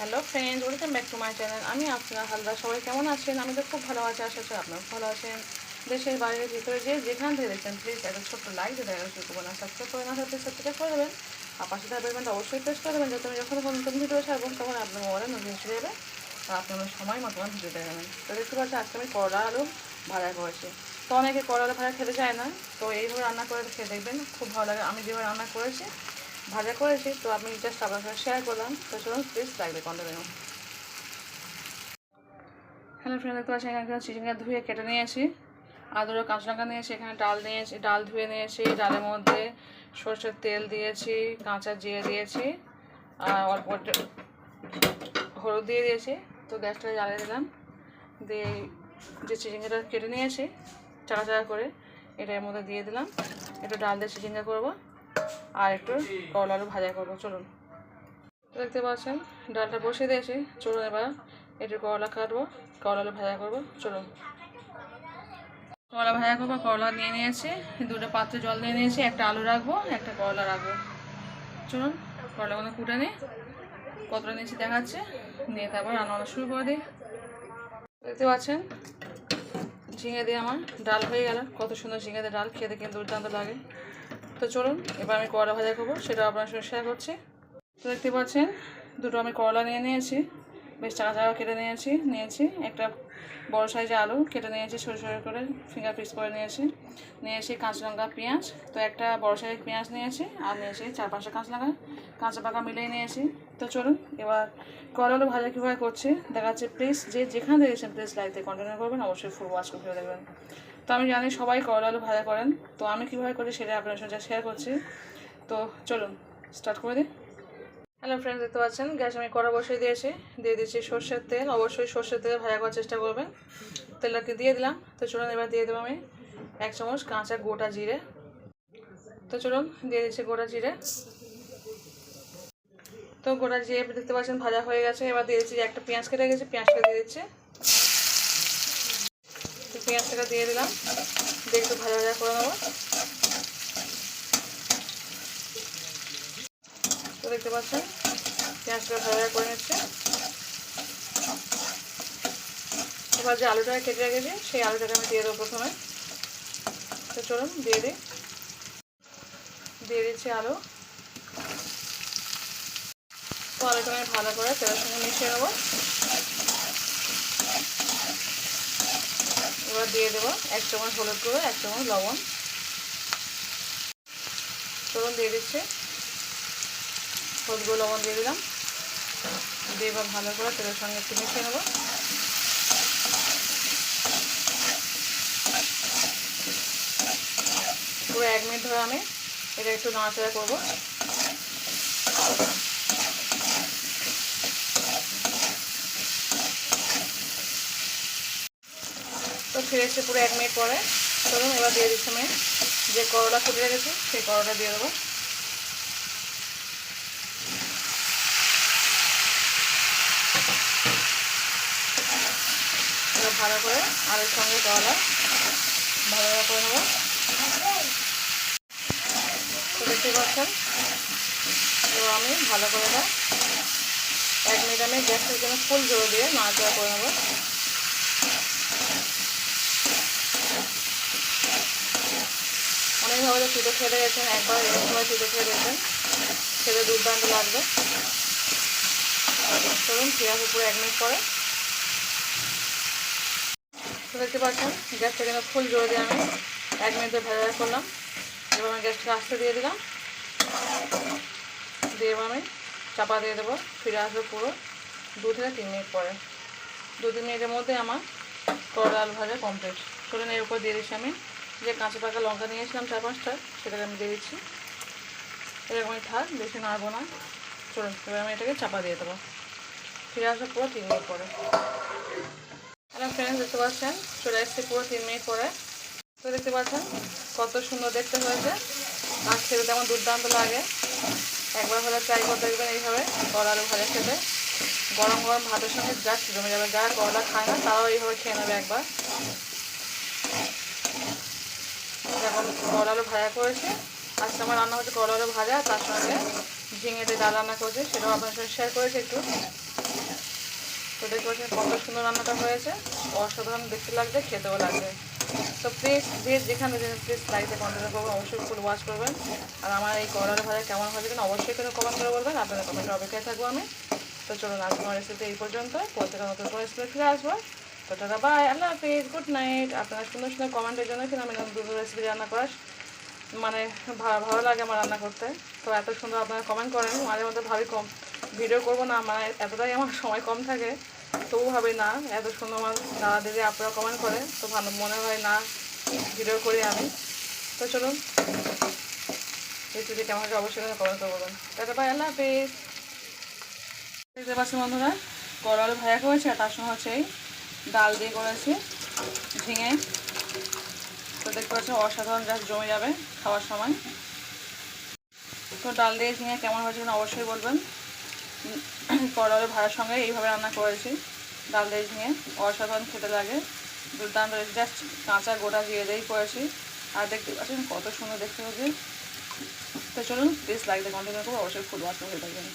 Hello friend welcome back to my channel আমি আপনার হালদার সবাই কেমন আছেন? আমি তো খুব ভালো আছি। আশা করি আপনারা ভালো আছেন। দেশের বাইরের ভিতরে যে যেখান থেকে দেখছেন প্লিজ একটা ছোট্ট লাইক দিয়ে দেখা শুরু করবেন সাবস্ক্রাইব করে না থাকলে সাবস্ক্রাইব করে দেবেন। আর পাশে থাকা বেলবেনটা অবশ্যই প্রেস করে দেবেন। যাতে আমি যখন কোনো নতুন ভিডিও ছাড়বো, তখন আপনার মোবাইলে নোটিফিকেশন যাবে আর আপনি সময় মতো আমার ভিডিও দেখাবেন তো দেখতে পাচ্ছি আজকে আমি করলা আলু ভাজা করেছি। তো অনেকে করলা ভাজা খেতে চায় না। তো এইভাবে রান্না করে খেয়ে দেখবেন। খুব ভালো লাগে। আমি যেভাবে রান্না করেছি ভাজা করেছি, তো আমি জাস্ট আপনার সাথে শেয়ার করলাম। তো চলুন প্লিজ লাগবে কন্টিনিউ হ্যালো ফ্রেন্ড দেখতে পাচ্ছি এখানে চিচিঙ্গা ধুয়ে কেটে নিয়েছি। আদুরো কাঁচা লঙ্কা নিয়েছি, এখানে ডাল নিয়েছি, ডাল ধুয়ে নিয়েছি, ডালের মধ্যে সরষের তেল দিয়েছি, কাঁচা জিরে দিয়েছি, আর অল্প হলুদ দিয়ে দিয়েছি। তো গ্যাসটা জ্বালিয়ে দিলাম। দিয়ে যে চিচিঙ্গাটা কেটে নিয়েছি চাকা চাকা করে এটার মধ্যে দিয়ে দিলাম। একটু ডাল দিয়ে চিচিঙ্গা করব। আর একটু করলা আলু ভাজা করব, চলুন। দেখতে পাচ্ছেন, ডালটা বসিয়ে দিয়েছি। চলুন এবার একটু করলা কাটবো করলা আলু ভাজা করব, চলুন। করলা ভাজা করব করলা নিয়ে নিয়েছি, দুটো পাত্রে জল নিয়ে নিয়েছি, একটা আলু রাখব, একটা করলা রাখব। চলুন করলাগুলো কুটে নিই। কতটা নিয়েছি দেখাচ্ছে, নিয়ে তারপর রান্না শুরু করে দিই। দেখতে পাচ্ছেন, ঝিঙে দিয়ে আমার ডাল হয়ে গেল। কত সুন্দর ঝিঙে দিয়ে ডাল, খেতে কিন্তু দুর্দান্ত লাগে। তো চলুন, এবার আমি করলা ভাজা করব সেটা আপনার সঙ্গে শেয়ার করছি। তো দেখতে পাচ্ছেন, দুটো আমি করলা নিয়ে নিয়েছি, বেশ চাকা চাকা কেটে নিয়েছি নিয়েছি, একটা বড় সাইজে আলু কেটে নিয়েছি, সরু সরু করে ফিঙ্গার পিস করে নিয়েছি নিয়েছি কাঁচা লঙ্কা, পেঁয়াজ, তো একটা বড় সাইজের পেঁয়াজ নিয়েছি, আর নিয়েছি চার পাঁচটা কাঁচা লঙ্কা, কাঁচা পাকা মিলিয়ে নিয়েছি। তো চলুন, এবার করলা ভাজা কীভাবে করছি দেখা যাচ্ছে প্লিজ যে যেখানে দেখেছেন প্লিজ লাইকতে কন্টিনিউ করবেন, অবশ্যই ফুল ওয়াচ করে দেখবেন। তো আমি জানি সবাই করলা আলু ভাজা করেন। তো আমি কীভাবে করি সেটা আপনার সঙ্গে শেয়ার করছি। তো চলুন স্টার্ট করে দিই। হ্যালো ফ্রেন্ডস দেখতে পাচ্ছেন? গ্যাস আমি কড়া বসিয়ে দিয়েছি। দিয়ে দিচ্ছি সর্ষের তেল। অবশ্যই সর্ষের তেলে ভাজা করার চেষ্টা করবেন। তেলটাকে দিয়ে দিলাম। তো চলুন, এবার দিয়ে দেবো আমি এক চামচ কাঁচা গোটা জিরে। তো চলুন, দিয়ে দিচ্ছি গোটা জিরে। তো গোটা জিরে, দেখতে পাচ্ছেন, ভাজা হয়ে গেছে। এবার দিয়ে দিচ্ছি একটা পেঁয়াজ কেটে গেছে। পেঁয়াজটা দিয়ে দিচ্ছি। পেঁয়াজটাকে দিয়ে দিলাম। দিয়ে একটু ভাজা ভাজা করে নেব। তো দেখতে পাচ্ছেন, পেঁয়াজটা ভাজা ভাজা করে নিচ্ছে। এবার যে আলুটা কেটে রেখেছি, সেই আলুটাকে আমি দিয়ে দেবো প্রথমে। তো চলুন, দিয়ে দিই। দিয়ে দিচ্ছি আলু। তো আলুটা আমি ভালো করে তেলের সঙ্গে মিশিয়ে নেব। এবার দিয়ে দেবো এক চামচ হলুদ গুঁড়ো, এক চামচ লবণ। চলুন দিয়ে দিচ্ছে। হলুদ গুঁড়ো, লবণ দিয়ে দিলাম। দিয়ে এবার ভালো করে তেলের সঙ্গে একটু মিশিয়ে নেব। পুরো এক মিনিট ধরে আমি এটা একটু নাড়াচাড়া করব। তো ফিরে এসে পুরো এক মিনিট পরে। চলুন, এবার দিয়ে দিচ্ছি আমি যে করলা ফুটে রেখেছি, সেই করলাটা দিয়ে দেবো। ভালো করে আলুর সঙ্গে করলা ভালো করে নেব। তো দেখতে পাচ্ছেন এবার আমি ভালো করে এক মিনিট আমি গ্যাসের জন্য ফুল জোর দিয়ে নাড়াচাড়া করে নেব। তো পিঠে খেতে গেছেন একবার এরকম সময় পিঠে খেয়ে গেছেন খেতে দুর্দান্ত লাগবে। চলুন, ফিরে আসব পুরো এক মিনিট পরে। তো দেখতে পাচ্ছেন, গ্যাসটা কিন্তু ফুল জোরে দিয়ে আমি এক মিনিট ধরে ভাজা করলাম। এবার আমি গ্যাসটা আস্তে দিয়ে দিলাম। দিয়ে এবার আমি চাপা দিয়ে দেবো। ফিরে আসব পুরো দু থেকে তিন মিনিট পরে। দু তিন মিনিটের মধ্যে আমার করলা ভাজা কমপ্লিট চলুন, এর উপর দিয়ে দিচ্ছি আমি যে কাঁচা পাকা লঙ্কা নিয়েছিলাম চার পাঁচটা, সেটাকে আমি দিয়ে দিচ্ছি। এরকমই থাক, বেশি নাড়বো না। চলুন, এবার আমি এটাকে চাপা দিয়ে দেবো। ফিরে আসব পুরো তিন মিনিট পরে। হ্যালো ফ্রেন্ডস দেখতে পাচ্ছেন? চলে এসেছি পুরো তিন মিনিট পরে। তো দেখতে পাচ্ছেন, কত সুন্দর দেখতে হয়েছে। আর খেতে তেমন দুর্দান্ত লাগে। একবার হলে ট্রাই করে দেখবেন এইভাবে করলা আলু ভাজা খেতে। গরম গরম ভাতের সঙ্গে জাস্ট জমে যাবে যারা করলা খায় না, তারাও এইভাবে খেয়ে নেবে একবার যখন করলা আলু ভাজা করেছি। আজকে আমার রান্না হচ্ছে করলা ভাজা, তার সঙ্গে ঝিঙেতে ডাল রান্না করেছি সেটাও আপনার সঙ্গে শেয়ার করেছি একটু। তো দেখতে কত সুন্দর রান্নাটা হয়েছে। অসাধারণ দেখতে লাগবে, খেতেও লাগবে। তো প্লিজ যে যেখানে প্লিজ লাইকটা কন্টিনিউ করবেন, অবশ্যই ফুল ওয়াশ করবেন। আর আমার এই করলার ভাজা কেমন হয়েছে কিনা অবশ্যই করে কমেন্ট করে বলবেন। আপনাদের কমেন্টে অপেক্ষায় থাকব আমি। তো চলুন আজকে আমার রেসিপি এই পর্যন্ত। প্রত্যেকে নতুন করে রেসিপি ফিরে আসব। তো টাটা বাই আল্লাহ হাফিজ গুড নাইট আপনারা সুন্দর সুন্দর কমেন্টের জন্য আমি নতুন রেসিপি রান্না করার মানে ভালো লাগে আমার রান্না করতে। তো এত সুন্দর আপনারা কমেন্ট করেন, মাঝে মধ্যে ভাবি কম ভিডিও করব না মানে এতটাই আমার সময় কম থাকে। তবু ভাবি না, এত সুন্দর আমার দাদা দিদি আপনারা কমেন্ট করে তো ভালো মনে হয় না ভিডিও করি আমি। তো চলুন রেসিপি কেমন হয়েছে অবশ্যই কমেন্ট করে বলবেন। টাটা বাই আল্লাহ হাফিজ। দেখতে পাচ্ছি বন্ধুরা করল ভাজা করেছি তার সঙ্গে হচ্ছে ডাল দিয়ে করেছি, ঝিঙে। তো দেখতে পাচ্ছি, অসাধারণ জাস্ট জমে যাবে খাওয়ার সময়। তো ডাল দিয়ে ঝিঙে কেমন হয়েছে অবশ্যই বলবেন। করলের ভাড়ার সঙ্গে এইভাবে রান্না করেছি ডাল দিয়ে ঝিঙে। অসাধারণ খেতে লাগে, দুর্দান্ত জাস্ট কাঁচা গোটা দিয়ে দিয়েই করেছি। আর দেখতে পাচ্ছেন কত সুন্দর দেখতে হচ্ছে তো চলুন প্লিজ লাইক দিয়ে কন্টিনিউ করব অবশ্যই ফুল ওয়াশ হয়ে থাকবেন